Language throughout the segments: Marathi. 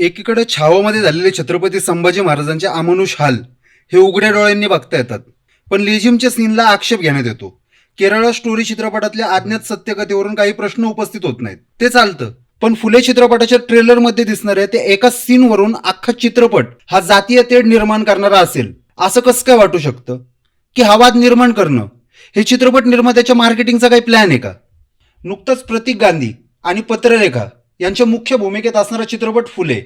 एकीकडे छावामध्ये झालेले छत्रपती संभाजी महाराजांचे अमानुष हाल हे उघड्या डोळ्यांनी बघता येतात. पण लिजिमच्या सीनला आक्षेप घेण्यात येतो. केरळ स्टोरी चित्रपटातल्या अज्ञात सत्यकथेवरून काही प्रश्न उपस्थित होत नाहीत. ते चालतं. पण फुले चित्रपटाच्या ट्रेलरमध्ये दिसणाऱ्या त्या एका सीनवरून अख्खा चित्रपट हा जातीय तेढ निर्माण करणारा असेल असं कसं काय वाटू शकतं? की हा वाद निर्माण करणं? हे चित्रपट निर्मात्याच्या मार्केटिंगचा काही प्लॅन आहे का? नुकतंच प्रतीक गांधी आणि पत्ररेखा यांच्या मुख्य भूमिकेत असणारा चित्रपट फुले.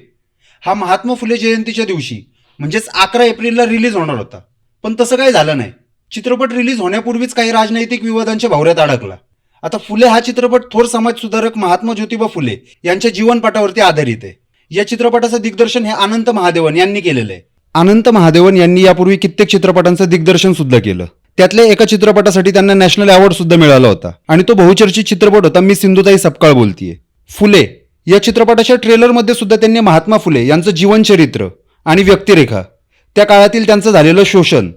हा महात्मा फुले जयंतीच्या दिवशी म्हणजेच अकरा एप्रिलला रिलीज होणार होता. पण तसं काही झालं नाही. चित्रपट रिलीज होण्यापूर्वीच काही राजनैतिक विवादांच्या भावऱ्यात अडकला. आता फुले हा चित्रपट थोर समाज सुधारक महात्मा ज्योतिबा फुले यांच्या जीवनपटावरती आधारित आहे. या चित्रपटाचं दिग्दर्शन हे अनंत महादेवन यांनी केलेलं आहे. अनंत महादेवन यांनी यापूर्वी कित्येक चित्रपटांचं दिग्दर्शन सुद्धा केलं. त्यातल्या एका चित्रपटासाठी त्यांना नॅशनल अवॉर्ड सुद्धा मिळाला होता. आणि तो बहुचर्चित चित्रपट होता मी सिंधुताई सपकाळ बोलतीये. फुले या चित्रपटाच्या ट्रेलरमध्ये सुद्धा त्यांनी महात्मा फुले यांचं जीवनचरित्र आणि व्यक्तिरेखा त्या काळातील त्यांचं झालेलं शोषण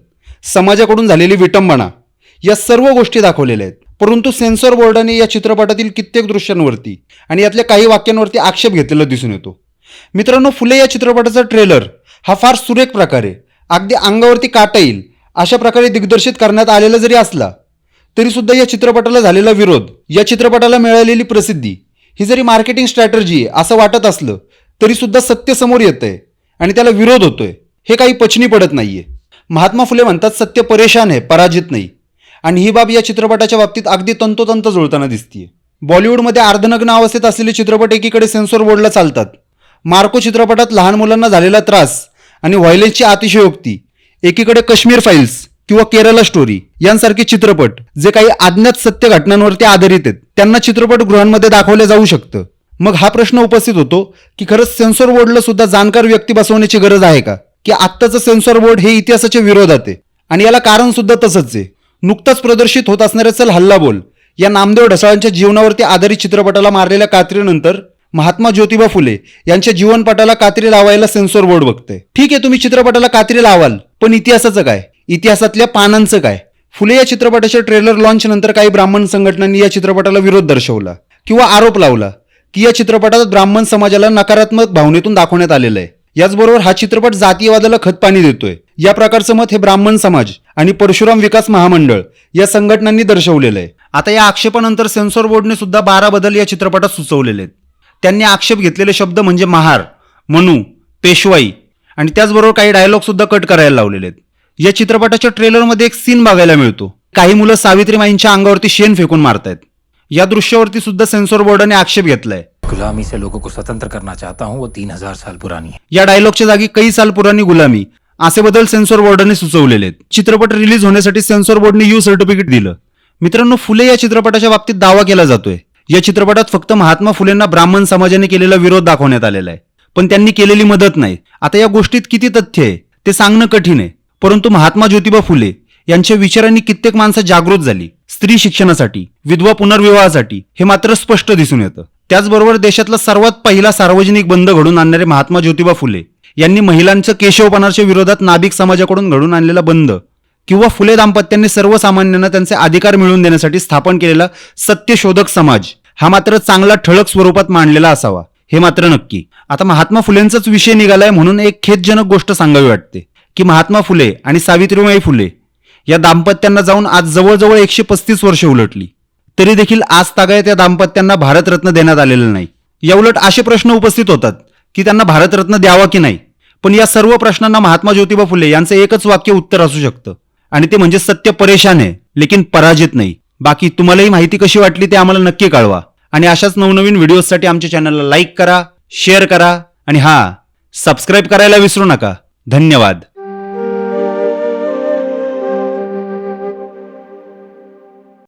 समाजाकडून झालेली विटंबना या सर्व गोष्टी दाखवलेल्या आहेत. परंतु सेन्सॉर बोर्डाने या चित्रपटातील कित्येक दृश्यांवरती आणि यातल्या काही वाक्यांवरती आक्षेप घेतलेला दिसून येतो. मित्रांनो फुले या चित्रपटाचा ट्रेलर हा फार सुरेख प्रकारे अगदी अंगावरती काटा येईल अशा प्रकारे दिग्दर्शित करण्यात आलेला जरी असला तरीसुद्धा या चित्रपटाला झालेला विरोध या चित्रपटाला मिळालेली प्रसिद्धी ही जरी मार्केटिंग स्ट्रॅटर्जी आहे असं वाटत असलं तरी सुद्धा सत्य समोर येतंय आणि त्याला विरोध होतोय. हे काही पचनी पडत नाहीये. महात्मा फुले म्हणतात सत्य परेशान आहे पराजित नाही. आणि ही बाब या चित्रपटाच्या बाबतीत अगदी तंतोतंत जुळताना दिसतीये. बॉलिवूडमध्ये अर्धनग्न अवस्थेत असलेले चित्रपट एकीकडे सेन्सॉर बोर्डला चालतात. मार्को चित्रपटात लहान मुलांना झालेला त्रास आणि व्हायलेन्सची अतिशयोक्ती. एकीकडे काश्मीर फाईल्स. किंवा केरला स्टोरी यांसारखे चित्रपट जे काही अज्ञात सत्य घटनांवरती आधारित आहेत त्यांना चित्रपटगृहांमध्ये दाखवलं जाऊ शकतं. मग हा प्रश्न उपस्थित होतो की खरंच सेन्सॉर बोर्डला सुद्धा जाणकार व्यक्ती बसवण्याची गरज आहे का? की आत्ताचं सेन्सॉर बोर्ड हे इतिहासाच्या विरोधात आहे? आणि याला कारण सुद्धा तसंच आहे. नुकताच प्रदर्शित होत असणाऱ्या चल हल्ला बोल या नामदेव ढसाळांच्या जीवनावरती आधारित चित्रपटाला मारलेल्या कात्रीनंतर महात्मा ज्योतिबा फुले यांच्या जीवनपटाला कात्री लावायला सेन्सॉर बोर्ड बघते ठीक आहे तुम्ही चित्रपटाला कात्री लावाल पण इतिहासाचं काय? इतिहासातल्या पानांचं काय? फुले या चित्रपटाच्या ट्रेलर लॉन्च नंतर काही ब्राह्मण संघटनांनी या चित्रपटाला विरोध दर्शवला किंवा आरोप लावला की या चित्रपटात ब्राह्मण समाजाला नकारात्मक भावनेतून दाखवण्यात आलेलं आहे. याचबरोबर हा चित्रपट जातीयवादाला खतपाणी देतोय. या प्रकारचं मत हे ब्राह्मण समाज आणि परशुराम विकास महामंडळ या संघटनांनी दर्शवलेलं आहे. आता या आक्षेपानंतर सेन्सॉर बोर्डने सुद्धा बारा बदल या चित्रपटात सुचवलेले आहेत. त्यांनी आक्षेप घेतलेले शब्द म्हणजे महार मनू पेशवाई आणि त्याचबरोबर काही डायलॉग सुद्धा कट करायला लावलेले आहेत. या चित्रपटाच्या ट्रेलरमध्ये एक सीन बघायला मिळतो. काही मुलं सावित्रीमाईंच्या अंगावरती शेण फेकून मारतायत. या दृश्यावरती सुद्धा सेन्सॉर बोर्डाने आक्षेप घेतलाय. गुलामी से लोगों को स्वतंत्र करना चाहता हूँ वो तीन हजार साल पुरानी है। या डायलॉगच्या जागी कई साल पुराणी गुलामी असे बदल सेन्सॉर बोर्डाने सुचवलेले आहेत. चित्रपट रिलीज होण्यासाठी सेन्सॉर बोर्डने यू सर्टिफिकेट दिलं. मित्रांनो फुले या चित्रपटाच्या बाबतीत दावा केला जातोय. या चित्रपटात फक्त महात्मा फुलेंना ब्राह्मण समाजाने केलेला विरोध दाखवण्यात आलेला आहे. पण त्यांनी केलेली मदत नाही. आता या गोष्टीत किती तथ्य आहे ते सांगणं कठीण आहे. परंतु महात्मा ज्योतिबा फुले यांच्या विचारांनी कित्येक माणसं जागृत झाली. स्त्री शिक्षणासाठी विधवा पुनर्विवाहासाठी हे मात्र स्पष्ट दिसून येतं. त्याचबरोबर देशातला सर्वात पहिला सार्वजनिक बंद घडून आणणारे महात्मा ज्योतिबा फुले यांनी महिलांच्या केशवपणाच्या विरोधात नाभिक समाजाकडून घडून आणलेला बंद किंवा फुले दाम्पत्यांनी सर्वसामान्यांना त्यांचे अधिकार मिळवून देण्यासाठी स्थापन केलेला सत्यशोधक समाज हा मात्र चांगला ठळक स्वरूपात मांडलेला असावा हे मात्र नक्की. आता महात्मा फुलेंचाच विषय निघालाय म्हणून एक खेदजनक गोष्ट सांगावी वाटते. की महात्मा फुले आणि सावित्रीबाई फुले या दाम्पत्यांना जाऊन आज जवळजवळ एकशे पस्तीस वर्षे उलटली. तरी देखील आज तागायत या दाम्पत्यांना भारतरत्न देण्यात आलेलं नाही. याउलट असे प्रश्न उपस्थित होतात की त्यांना भारतरत्न द्यावा की नाही? पण या सर्व प्रश्नांना महात्मा ज्योतिबा फुले यांचं एकच वाक्य उत्तर असू शकतं. आणि ते म्हणजे सत्य परेशान आहे लेकिन पराजित नाही. बाकी तुम्हालाही माहिती कशी वाटली ते आम्हाला नक्की कळवा. आणि अशाच नवनवीन व्हिडिओजसाठी आमच्या चॅनलला लाईक करा शेअर करा आणि हां सबस्क्राईब करायला विसरू नका. धन्यवाद.